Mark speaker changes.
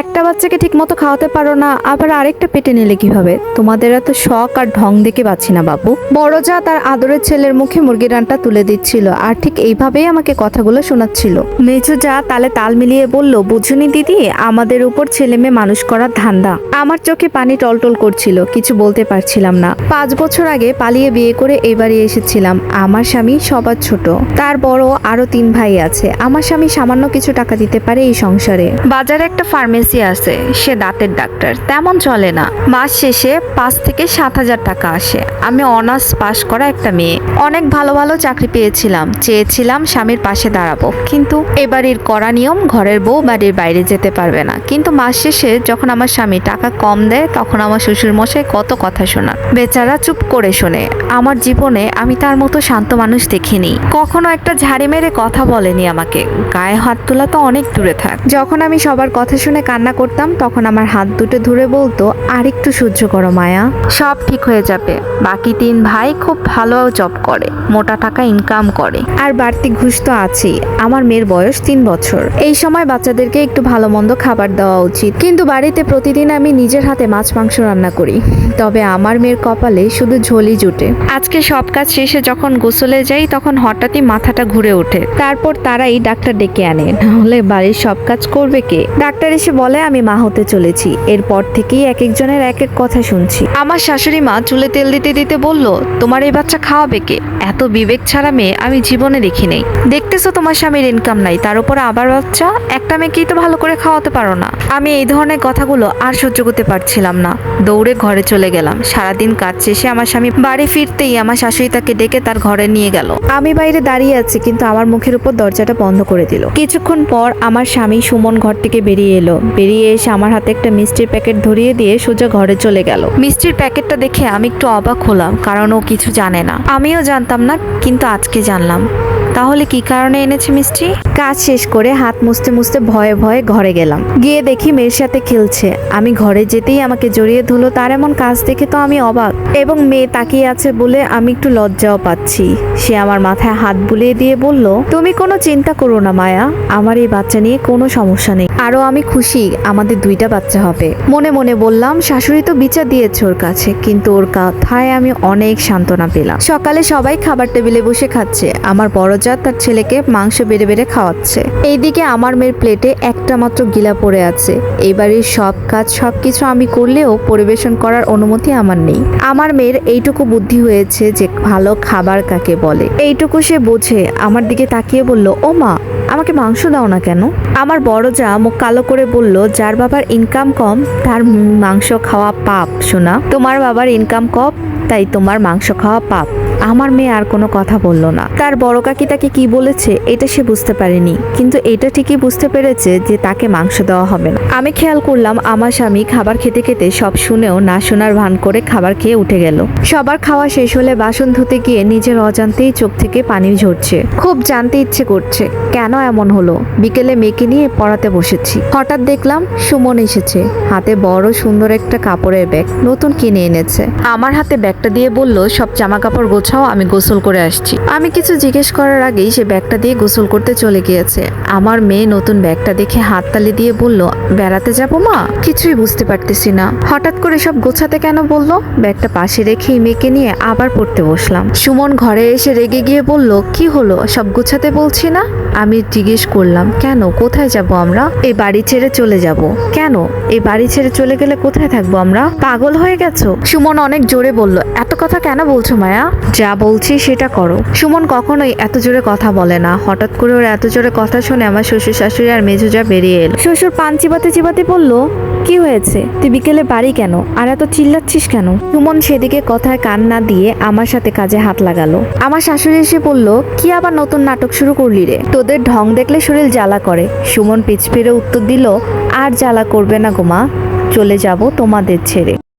Speaker 1: একটা বাচ্চাকে ঠিক মতো খাওয়াতে পারো না, আবার আরেকটা পেটে নিলে কীভাবে? তোমাদের এত শখ আর ঢং দেখে পাচ্ছি না বাবু বড় যা তার আদরের ছেলের মুখে মুরগি রানটা তুলে দিচ্ছিল, আর ঠিক এইভাবেই আমাকে কথাগুলো শোনাচ্ছিল। মেজো যা তালে তাল মিলিয়ে বলল, বুঝুনি দিদি, আমাদের উপর ছেলে মেয়ে মানুষ করার ধান্দা। আমার চোখে পানি টলটল করছিল, কিছু বলতে পারছিলাম না। পাঁচ বছর আগে পালিয়ে বিয়ে করে এবারে এসেছিলাম। আমার স্বামী সবার ছোট। তার বড় আরও তিন ভাই আছে। আমার স্বামী সামান্য কিছু টাকা দিতে পারে এই সংসারে। বাজারে একটা ফার্মেসি আছে, সে দাঁতের ডাক্তার। তেমন চলে না। মাস শেষে পাঁচ থেকে সাত হাজার টাকা আসে। আমি অনার্স পাশ করা একটা মেয়ে। অনেক ভালো ভালো চাকরি পেয়েছিলাম। চেয়েছিলাম স্বামীর পাশে দাঁড়াবো। কিন্তু এবারের করা নিয়ম ঘরের বউ বাড়ির বাইরে যেতে পারবে না। কিন্তু মাস শেষে যখন আমার স্বামী টাকা কম দেয়, তখন আমার শ্বশুর মশাই কত কথা শোনান। বেচারা চুপ করে শোনে। আমার জীবনে আমি তার মতো শান্ত মানুষ দেখিনি। কখনো একটা ঝাড়ি মেরে কথা বলেনি আমাকে। গায়ে হাত তোলা তো অনেক দূরে থাক। যখন আমি সবার কথা শুনে কান্না করতাম তখন আমার হাত দুটো ধরে বলতো আর একটু সহ্য করো মায়া। সব ঠিক হয়ে যাবে। বাকি তিন ভাই খুব ভালো জব করে মোটা টাকা ইনকাম করে। আর বাড়তি ঘুষ তো আছেই। আমার মেয়ের বয়স তিন বছর। এই সময় বাচ্চাদেরকে একটু ভালো মন্দ খাবার দেওয়া উচিত। কিন্তু বাড়িতে প্রতিদিন আমি নিজের হাতে মাছ মাংস রান্না করি। তবে আমার মেয়ের কপালে শুধু ঝোলই জুটে। আজকে সব কাজ শেষে যখন গোসলে যাই তখন হঠাৎই মাথাটা ঘুরে ওঠে। তারপর তারাই ডাক্তার ডেকে আনে। নাহলে বাড়ির সব কাজ করবে কে? ডাক্তার এসে বলে আমি মা হতে চলেছি। এরপর থেকেই এক একজনের এক এক কথা শুনছি। আমার শাশুড়ি মা চুলে তেল দিতে দিতে বলল তোমার এই বাচ্চা খাওয়াবে কে? এত বিবেক ছাড়া মেয়ে আমি জীবনে দেখি নেই। দেখতেছো তোমার স্বামীর ইনকাম নাই তার উপর আবার বাচ্চা? একটা মেয়েকেই তো ভালো করে খাওয়াতে পারো না। আমি এই ধরনের কথাগুলো আর সহ্য করতে পারছিলাম না। দৌড়ে ঘরে চলে গেলাম। সারাদিন কাজ শেষে আমার স্বামী বাড়ি ফিরতেই আমার শাশুড়ি তাকে ডেকে তার ঘরে নিয়ে গেল। আমি বাইরে দাঁড়িয়ে আছি কিন্তু আমার মুখের উপর দরজাটা বন্ধ করে দিল। কিছুক্ষণ পর আমার স্বামী সুমন ঘর থেকে বেরিয়ে এলো। বেরিয়ে এসে আমার হাতে একটা মিষ্টির প্যাকেট ধরিয়ে দিয়ে সোজা ঘরে চলে গেল। মিষ্টির প্যাকেটটা দেখে আমি একটু অবাক হলাম, কারণ ও কিছু জানে না। আমিও জানতাম না, কিন্তু আজকে জানলাম। তাহলে কি কারণে এনেছে মিষ্টি? কাজ শেষ করে হাত মুছতে মুছতে ভয়ে ভয়ে ঘরে গেলাম। গিয়ে দেখি মেয়ের সাথে খেলছে। আমি ঘরে যেতেই আমাকে জড়িয়ে ধুলো, তার এমন কাজ দেখে তো আমি অবাক। এবং মেয়ে তাকিয়ে আছে বলে আমি একটু লজ্জাও পাচ্ছি। সে আমার মাথায় হাত বুলিয়ে দিয়ে বলল, তুমি কোনো চিন্তা করো না, মায়া। আমার এই বাচ্চা নিয়ে কোনো সমস্যা নেই। আরও আমি খুশি, আমাদের দুইটা বাচ্চা হবে। মনে মনে বললাম, শাশুড়ি তো বিচার দিয়েছে ওর কাছে, কিন্তু ওর কথায় আমি অনেক সান্ত্বনা পেলাম। সকালে সবাই খাবার টেবিলে বসে খাচ্ছে। আমার বড় যা তার ছেলেকে মাংস বেড়ে বেড়ে খাওয়াচ্ছে। এইদিকে আমার মেয়ের প্লেটে একটা মাত্র গিলা পড়ে আছে। এবারের সব কাজ সব কিছু আমি করলেও পরিবেশন করার অনুমতি আমার নেই। আমার মেয়ের এইটুকু বুদ্ধি হয়েছে যে ভালো খাবার কাকে বলে। এইটুকু সে বোঝে। আমার দিকে তাকিয়ে বলল, ও মা, আমাকে মাংস দাও না কেন? আমার বড় যা মুখ কালো করে বলল, যার বাবার ইনকাম কম, তার মাংস খাওয়া পাপ শোনা তোমার বাবার ইনকাম কম, তাই তোমার মাংস খাওয়া পাপ। আমার মেয়ে আর কোনো কথা বলল না। তার বড় কাকি তাকে কি বলেছে, এটা সে বুঝতে পারেনি। কিন্তু এটা ঠিকই বুঝতে পেরেছে যে তাকে মাংস দেওয়া হবে না। আমি খেয়াল করলাম, আমার স্বামী খাবার খেতে খেতে সব শুনেও না শোনার ভান করে খাবার খেয়ে উঠে গেল। সবার খাওয়া শেষ হলে বাসন ধুতে গিয়ে নিজের অজান্তেই চোখ থেকে পানি ঝরছে। খুব জানতে ইচ্ছে করছে, কেন এমন হলো? বিকেলে মেয়েকে নিয়ে পড়াতে বসেছি। হঠাৎ দেখলাম সুমন এসেছে, হাতে বড় সুন্দর একটা কাপড়ের ব্যাগ, নতুন কিনে এনেছে। আমার হাতে ব্যাগটা দিয়ে বলল, সব জামা কাপড় গোছাও আমি গোসল করে আসছি। আমি কিছু জিজ্ঞেস করার আগেই সে ব্যাগটা দিয়ে গোসল করতে চলে গিয়েছে। আমার মেয়ে নতুন ব্যাগটা দেখে হাততালি দিয়ে বলল, বেড়াতে যাব মা? কিছুই বুঝতে পারতেছি না। হঠাৎ করে সব গোছাতে কেন বলল? ব্যাগটা পাশে রেখেই মেয়েকে নিয়ে আবার পড়তে বসলাম। সুমন ঘরে এসে রেগে গিয়ে বলল, কি হলো? সব গোছাতে বলছি না? আমি জিজ্ঞেস করলাম, কেন? কোথায় যাব আমরা? এই বাড়ি ছেড়ে চলে যাব। কেন? এই বাড়ি ছেড়ে চলে গেলে কোথায় থাকব আমরা? পাগল হয়ে গেছো? সুমন অনেক জোরে বলল, এত কথা কেন বলছো মায়া? যা বলছি সেটা করো। সুমন কখনোই এত জোরে কথা বলে না। হঠাৎ করে ওর এত জোরে কথা শুনে আমার শ্বশুর শাশুড়ি আর মেজুজা বেরিয়ে এলো। শ্বশুর পান চিবাতে চিবাতে বলল কি হয়েছে? তুই বিকেলে বাড়ি কেন? আর এত চিল্লাচ্ছিস কেন? সুমন সেদিকে কথায় কান না দিয়ে আমার সাথে কাজে হাত লাগালো। আমার শাশুড়ি এসে বলল কি আবার নতুন নাটক শুরু করলি রে? তোদের ঢং দেখলে শরীর জ্বালা করে। সুমন পিছ ফিরে উত্তর দিল আর জ্বালা করবে না গোমা চলে যাব তোমাদের ছেড়ে।